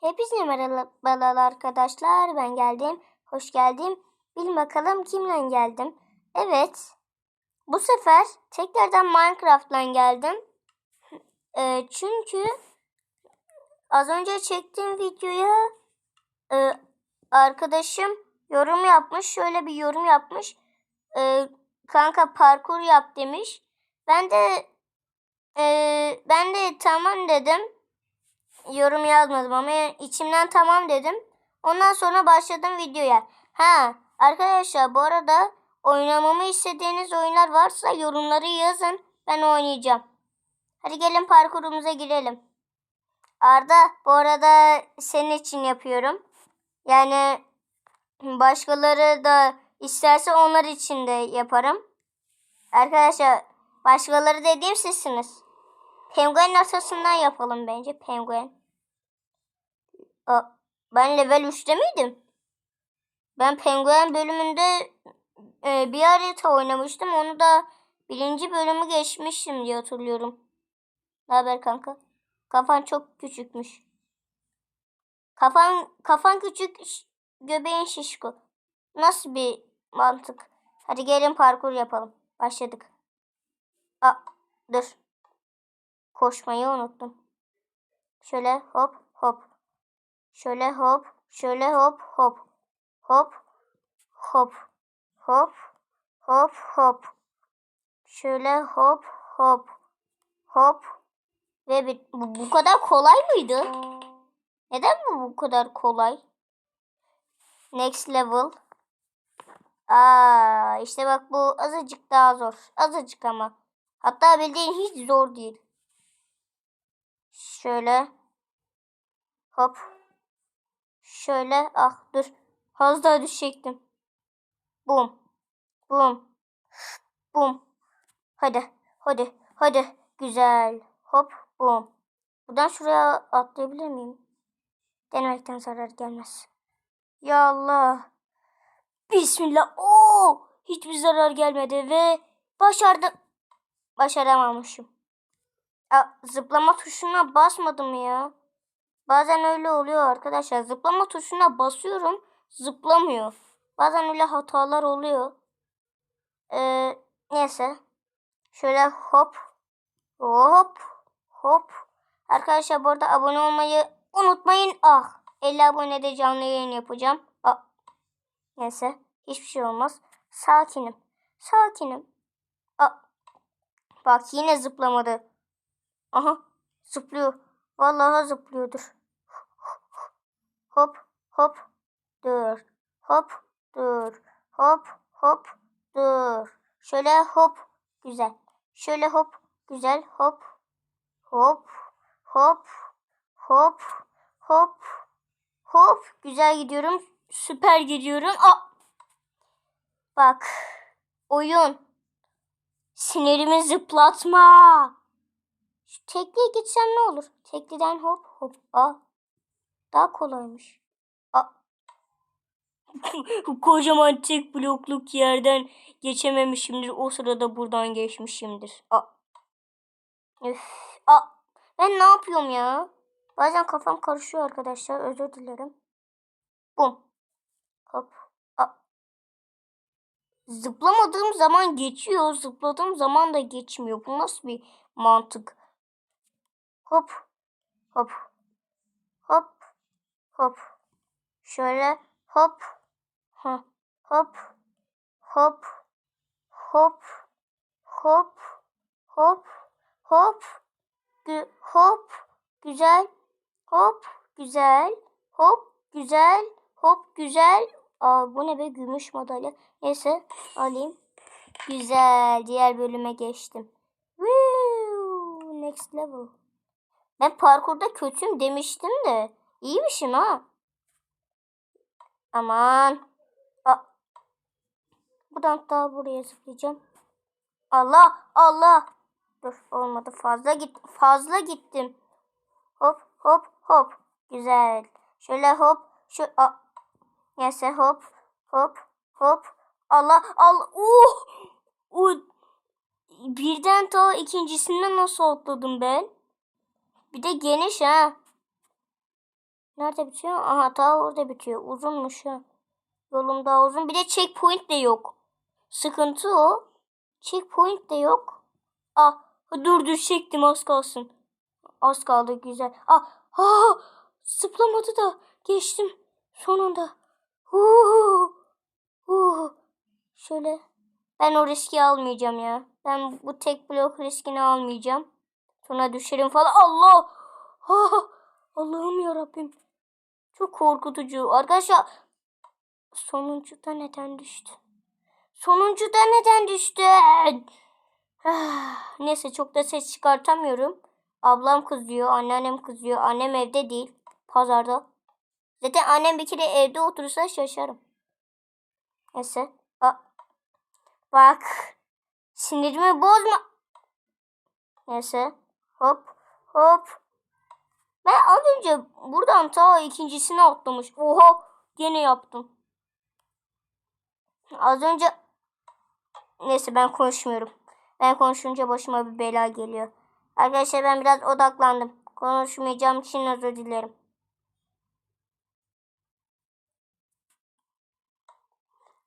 Hepinize merhabalar arkadaşlar. Ben geldim. Hoş geldim. Bilin bakalım kimle geldim. Evet. Bu sefer tekrardan Minecraft'la geldim. Ee, çünkü az önce çektiğim videoya e, arkadaşım yorum yapmış. Şöyle bir yorum yapmış. Ee, kanka parkur yap demiş. Ben de e, ben de tamam dedim yorum yazmadım ama içimden tamam dedim. Ondan sonra başladım videoya. Ha arkadaşlar bu arada oynamamı istediğiniz oyunlar varsa yorumları yazın. Ben oynayacağım. Hadi gelin parkurumuza girelim. Arda bu arada senin için yapıyorum. Yani başkaları da isterse onlar için de yaparım. Arkadaşlar başkaları dediğim sizsiniz. Penguen ortasından yapalım bence. Penguen. Ben level 3'te miydim? Ben penguen bölümünde e, bir harita oynamıştım. Onu da birinci bölümü geçmiştim diye hatırlıyorum. Ne haber kanka? Kafan çok küçükmüş. Kafan kafan küçük, göbeğin şişko. Nasıl bir mantık? Hadi gelin parkur yapalım. Başladık. Aa, dur. Koşmayı unuttum. Şöyle hop hop. Şöyle hop. Şöyle hop hop. Hop. Hop. Hop. Hop hop. Şöyle hop hop. Hop. Ve bir, bu, bu kadar kolay mıydı? Neden bu bu kadar kolay? Next level. Aa, işte bak bu azıcık daha zor. Azıcık ama. Hatta bildiğin hiç zor değil. Şöyle. Hop. Şöyle. Ah dur. Az düşecektim. Bum. Bum. Bum. Hadi. Hadi. Hadi. Güzel. Hop. Bum. Buradan şuraya atlayabilir miyim? Denemekten zarar gelmez. Ya Allah. Bismillah. Oo! Hiçbir zarar gelmedi ve başardım. Başaramamışım. Aa, zıplama tuşuna basmadım ya. Bazen öyle oluyor arkadaşlar. Zıplama tuşuna basıyorum. Zıplamıyor. Bazen öyle hatalar oluyor. Ee, neyse. Şöyle hop. Hop. Hop. Arkadaşlar bu arada abone olmayı unutmayın. Ah. 50 abonede canlı yayın yapacağım. Ah. Neyse. Hiçbir şey olmaz. Sakinim. Sakinim. Ah. Bak yine zıplamadı. Aha zıplıyor. Vallahi zıplıyordur. Hop hop dur. Hop dur. Hop hop dur. Şöyle hop güzel. Şöyle hop güzel hop hop hop hop hop hop güzel gidiyorum. Süper gidiyorum. Aa! Bak oyun sinirimi zıplatma. Şu tekliye gitsem ne olur? Tekliden hop hop. Aa. Daha kolaymış. Aa. Kocaman tek blokluk yerden geçememişimdir. O sırada buradan geçmişimdir. Aa. Üf. Aa. Ben ne yapıyorum ya? Bazen kafam karışıyor arkadaşlar. Özür dilerim. Bum. Hop. Aa. Zıplamadığım zaman geçiyor. Zıpladığım zaman da geçmiyor. Bu nasıl bir mantık? Hop. Hop. Hop. Şöyle hop. Ha. Hop. Hop. Hop. Hop. Hop. Hop. Gü hop. Güzel. Hop. Güzel. Hop. Güzel. Hop. Güzel. Aa, bu ne be gümüş madalya. Neyse alayım. Güzel. Diğer bölüme geçtim. Woo! Next level. Ben parkurda kötüyüm demiştim de. İyiymişim ha. Aman. Aa. Buradan daha buraya zıplayacağım. Allah Allah. Dur olmadı fazla git fazla gittim. Hop hop hop. Güzel. Şöyle hop şu a Neyse hop hop hop. Allah Allah. Uh! Uh! Birden ta ikincisinden nasıl atladım ben? Bir de geniş ha. Nerede bitiyor? Aha ta orada bitiyor. Uzunmuş ha. Yolum daha uzun. Bir de checkpoint de yok. Sıkıntı o. Checkpoint de yok. Ah dur düşecektim az kalsın. Az kaldı güzel. Ah, ah zıplamadı da geçtim sonunda. Huu, huu. Şöyle ben o riski almayacağım ya. Ben bu tek blok riskini almayacağım. Sonra düşerim falan. Allah! Ah, Allah'ım ya Rabbim. Çok korkutucu. Arkadaşlar sonuncuda neden düştü? Sonuncuda neden düştü? Neyse çok da ses çıkartamıyorum. Ablam kızıyor, anneannem kızıyor. Annem evde değil, pazarda. Zaten annem bir kere evde oturursa şaşarım. Neyse. Aa, bak. Sinirimi bozma. Neyse. Hop hop. Ben az önce buradan ta ikincisini atlamış. Oha gene yaptım. Az önce neyse ben konuşmuyorum. Ben konuşunca başıma bir bela geliyor. Arkadaşlar ben biraz odaklandım. Konuşmayacağım için özür dilerim.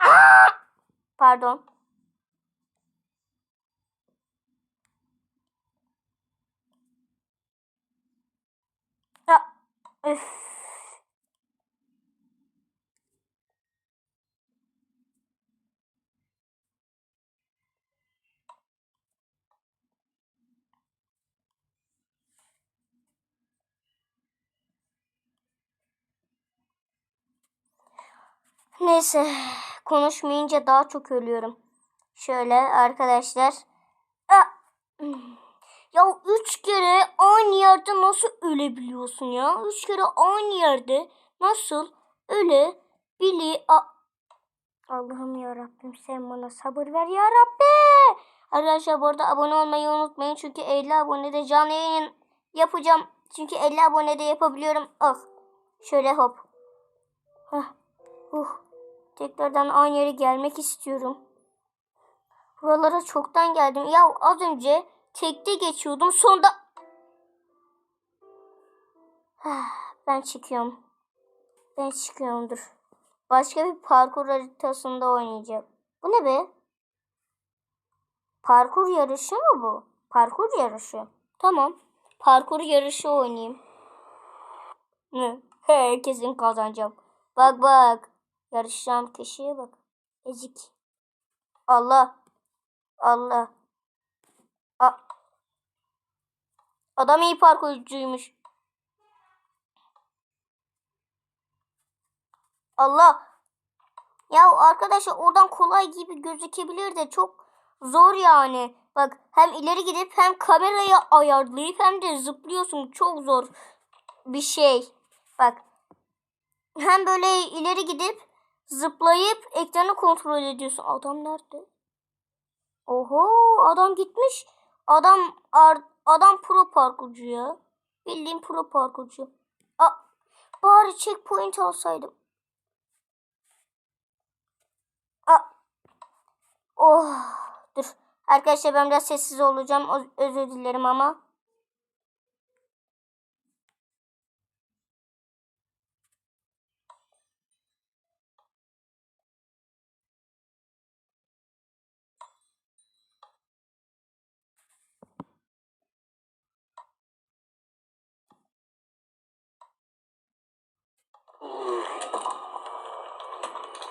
Aa! Pardon. Ya, üf. Neyse konuşmayınca daha çok ölüyorum. Şöyle arkadaşlar. Aa! Ya üç kere aynı yerde nasıl ölebiliyorsun ya? Üç kere aynı yerde nasıl ölebiliyor? Allah'ım ya Rabbim sen bana sabır ver ya Rabbi. Arkadaşlar bu arada abone olmayı unutmayın. Çünkü 50 abonede canlı yayın yapacağım. Çünkü 50 abonede yapabiliyorum. Ah. Şöyle hop. Hah. Uh. Tekrardan aynı yere gelmek istiyorum. Buralara çoktan geldim. Ya az önce tekte geçiyordum. Sonda Ah, ben çıkıyorum. Ben çıkıyorum dur. Başka bir parkur haritasında oynayacağım. Bu ne be? Parkur yarışı mı bu? Parkur yarışı. Tamam. Parkur yarışı oynayayım. Ne? He, kesin kazanacağım. Bak bak. Yarışacağım kişiye bak. Ezik. Allah. Allah. A Adam iyi parkurcuymuş. Allah. Ya arkadaşlar oradan kolay gibi gözükebilir de çok zor yani. Bak hem ileri gidip hem kamerayı ayarlayıp hem de zıplıyorsun. Çok zor bir şey. Bak. Hem böyle ileri gidip zıplayıp ekranı kontrol ediyorsun. Adam nerede? Oho adam gitmiş. Adam ar- adam pro parkurcu ya. Bildiğim pro parkurcu. Aa, bari checkpoint alsaydım. Aa, oh dur. Arkadaşlar ben biraz sessiz olacağım. Öz- özür dilerim ama.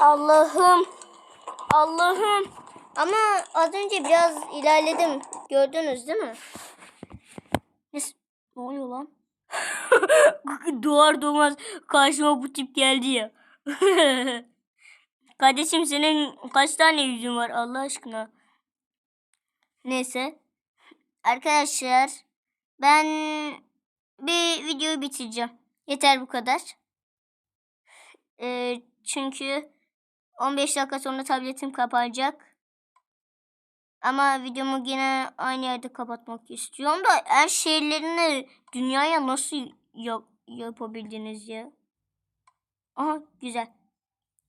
Allah'ım. Allah'ım. Ama az önce biraz ilerledim. Gördünüz değil mi? Ne, ne oluyor lan? Doğar doğmaz karşıma bu tip geldi ya. Kardeşim senin kaç tane yüzün var Allah aşkına? Neyse. Arkadaşlar ben bir videoyu bitireceğim. Yeter bu kadar. Ee, çünkü 15 dakika sonra tabletim kapanacak. Ama videomu yine aynı yerde kapatmak istiyorum da her şeylerini dünyaya nasıl yap yapabildiniz ya? Aha güzel.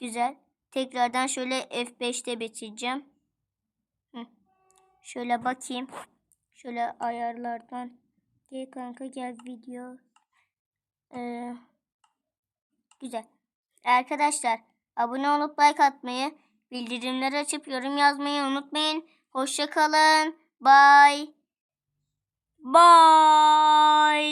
Güzel. Tekrardan şöyle F5'te bitireceğim. Hı. Şöyle bakayım. Şöyle ayarlardan. Gel kanka gel video. Ee, Güzel. Arkadaşlar Abone olup like atmayı, bildirimleri açıp yorum yazmayı unutmayın. Hoşçakalın. Bye. Bye.